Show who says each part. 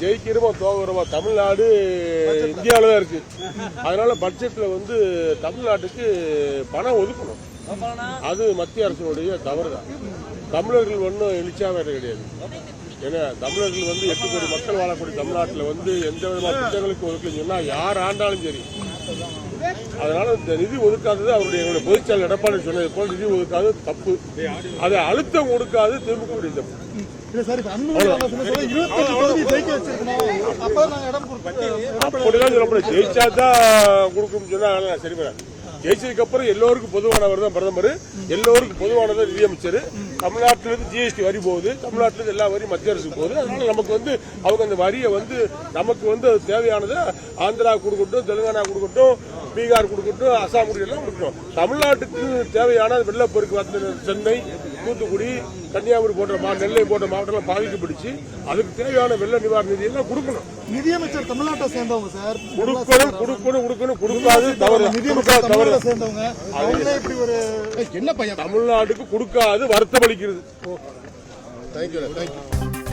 Speaker 1: ஜெயிக்கிறோமோ தோகுறோமோ தமிழ்நாடு இந்தியாவில் தான் இருக்கு. அதனால பட்ஜெட்டில் வந்து தமிழ்நாட்டுக்கு பணம் ஒதுக்கணும். அது மத்திய அரசினுடைய தவறு தான் தமிழர்கள் ஒன்றும் எழுச்சியாக கிடையாது. ஏன்னா தமிழர்கள் வந்து எட்டு கோடி மக்கள் வாழக்கூடிய தமிழ்நாட்டில் வந்து எந்த விதமான திட்டங்களுக்கு ஒதுக்கலன்னு யார் ஆண்டாலும் சரி. அதனால இந்த நிதி ஒதுக்காதது அவருடைய எங்களுடைய பொதுச்செயலர் எடப்பாடி சொன்னது போல் நிதி ஒதுக்காதது தப்பு. அதை அழுத்தம் கொடுக்காது திமுக தப்பு. அப்படிதான் சொல்லப்படும் ஜெயிச்சா தான் கொடுக்கும்னு சொன்னா சரி ஜெயிச்சதுக்கு அப்புறம் எல்லோருக்கும் பொதுவானவர் தான் பிரதமர். எல்லோருக்கும் பொதுவானவர் நிதியமைச்சர். தமிழ்நாட்டில இருந்து ஜிஎஸ்டி வரி போகுது. தமிழ்நாட்டில இருந்து எல்லா வரி மத்திய அரசுக்கு போகுது. அதனால நமக்கு வந்து அவங்க அந்த வரியை வந்து நமக்கு வந்து அது தேவையானதை ஆந்திரா கொடுக்கட்டும் தெலுங்கானா கொடுக்கட்டும் பீகார் கொடுக்கட்டும் அசாம் கொடுக்கட்டும் கொடுக்கட்டும் தமிழ்நாட்டுக்கு தேவையான வெள்ளப்பெருக்கு வந்து சென்னை தூத்துக்குடி கன்னியாகுமரி போன்ற மா நெல்லை போன்ற மாவட்டங்கள் பாதிக்கப்பட்டுச்சு. அதுக்கு தேவையான வெள்ள நிவாரண நிதி எல்லாம் கொடுக்கணும்.
Speaker 2: நிதியமைச்சர் தமிழ்நாட்டை சேர்ந்தவங்க சார்.
Speaker 1: கொடுக்கணும் கொடுக்கணும் கொடுக்கணும் கொடுக்காது தவறு.
Speaker 2: நிதியமைச்சர்
Speaker 1: தவறு.
Speaker 2: சேர்ந்தவங்க அவங்களே இப்படி ஒரு என்ன பையன்?
Speaker 1: தமிழ்நாட்டுக்கு கொடுக்காது வருத்தம் அளிக்கிறது
Speaker 2: தேங்க்யூ தேங்க்யூ